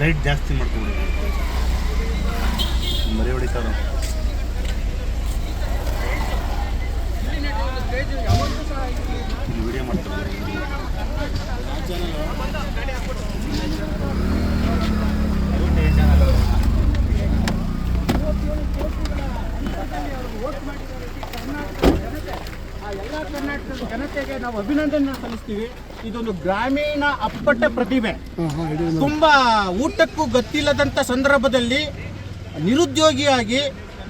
Light ಜಾಸ್ತಿ ಮಾಡ್ಕೊಂಡು ಮರಿ ಹೊಡಿತಾರ ವಿಡಿಯೋ ಮಾಡ್ತಾರೆ. ಕರ್ನಾಟಕ ಎಲ್ಲ ಕರ್ನಾಟಕದ ಜನತೆಗೆ ನಾವು ಅಭಿನಂದನೆ ಸಲ್ಲಿಸ್ತೀವಿ. ಇದೊಂದು ಗ್ರಾಮೀಣ ಅಪ್ಪಟ್ಟ ಪ್ರತಿಭೆ ತುಂಬಾ ಊಟಕ್ಕೂ ಗೊತ್ತಿಲ್ಲದಂತ ಸಂದರ್ಭದಲ್ಲಿ ನಿರುದ್ಯೋಗಿಯಾಗಿ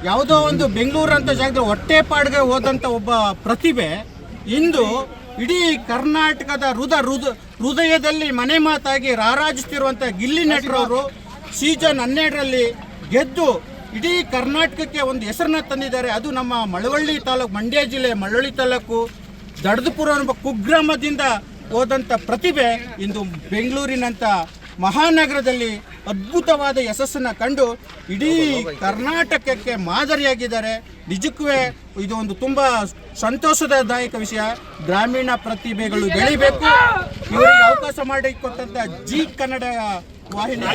ಯಾವುದೋ ಒಂದು ಬೆಂಗಳೂರು ಅಂತ ಜಾಗದಲ್ಲಿ ಹೊಟ್ಟೆಪಾಡಿಗೆ ಹೋದಂಥ ಒಬ್ಬ ಪ್ರತಿಭೆ ಇಂದು ಇಡೀ ಕರ್ನಾಟಕದ ಹೃದ ಹೃದ ಹೃದಯದಲ್ಲಿ ಮನೆ ಮಾತಾಗಿ ರಾರಾಜಿಸ್ತಿರುವಂಥ ಗಿಲ್ಲಿ ನಟರವರು ಸೀಸನ್ ಹನ್ನೆರಡರಲ್ಲಿ ಗೆದ್ದು ಇಡೀ ಕರ್ನಾಟಕಕ್ಕೆ ಒಂದು ಹೆಸರನ್ನ ತಂದಿದ್ದಾರೆ. ಅದು ನಮ್ಮ ಮಳವಳ್ಳಿ ತಾಲೂಕು, ಮಂಡ್ಯ ಜಿಲ್ಲೆ ಮಳವಳ್ಳಿ ತಾಲೂಕು, ದಡದಪುರ ಎಂಬ ಕುಗ್ರಾಮದಿಂದ ಹೋದಂಥ ಪ್ರತಿಭೆ ಇಂದು ಬೆಂಗಳೂರಿನಂಥ ಮಹಾನಗರದಲ್ಲಿ ಅದ್ಭುತವಾದ ಯಶಸ್ಸನ್ನು ಕಂಡು ಇಡೀ ಕರ್ನಾಟಕಕ್ಕೆ ಮಾದರಿಯಾಗಿದ್ದಾರೆ. ನಿಜಕ್ಕೂ ಇದು ಒಂದು ತುಂಬ ಸಂತೋಷದಾಯಕ ವಿಷಯ. ಗ್ರಾಮೀಣ ಪ್ರತಿಭೆಗಳು ಬೆಳಿಬೇಕು. ಇವರಿಗೆ ಅವಕಾಶ ಮಾಡಿಕೊಟ್ಟಂತ ಜಿ ಕನ್ನಡ ವಾಹಿನಿ.